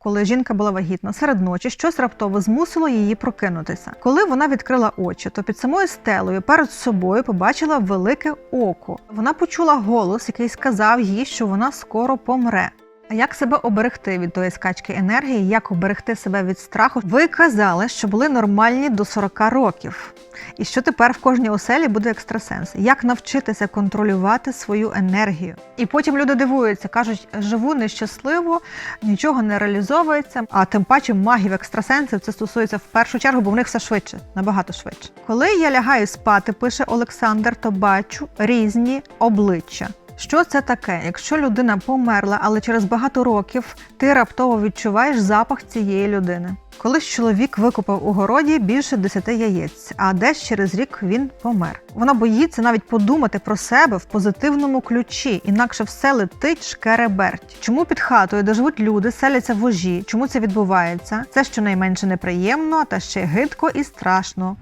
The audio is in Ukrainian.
Коли жінка була вагітна серед ночі, щось раптово змусило її прокинутися. Коли вона відкрила очі, то під самою стелею перед собою побачила велике око. Вона почула голос, який сказав їй, що вона скоро помре. А як себе оберегти від тої скачки енергії, як оберегти себе від страху? Ви казали, що були нормальні до 40 років. І що тепер в кожній оселі буде екстрасенс? Як навчитися контролювати свою енергію? І потім люди дивуються, кажуть, живу нещасливо, нічого не реалізовується. А тим паче магів екстрасенсів це стосується в першу чергу, бо в них все швидше, набагато швидше. Коли я лягаю спати, пише Олександр, то бачу різні обличчя. Що це таке? Якщо людина померла, але через багато років ти раптово відчуваєш запах цієї людини. Колись чоловік викопав у городі більше 10 яєць, а десь через рік він помер. Вона боїться навіть подумати про себе в позитивному ключі, інакше все летить шкереберть. Чому під хатою, де живуть люди, селяться вожі? Чому це відбувається? Це щонайменше неприємно, та ще гидко і страшно.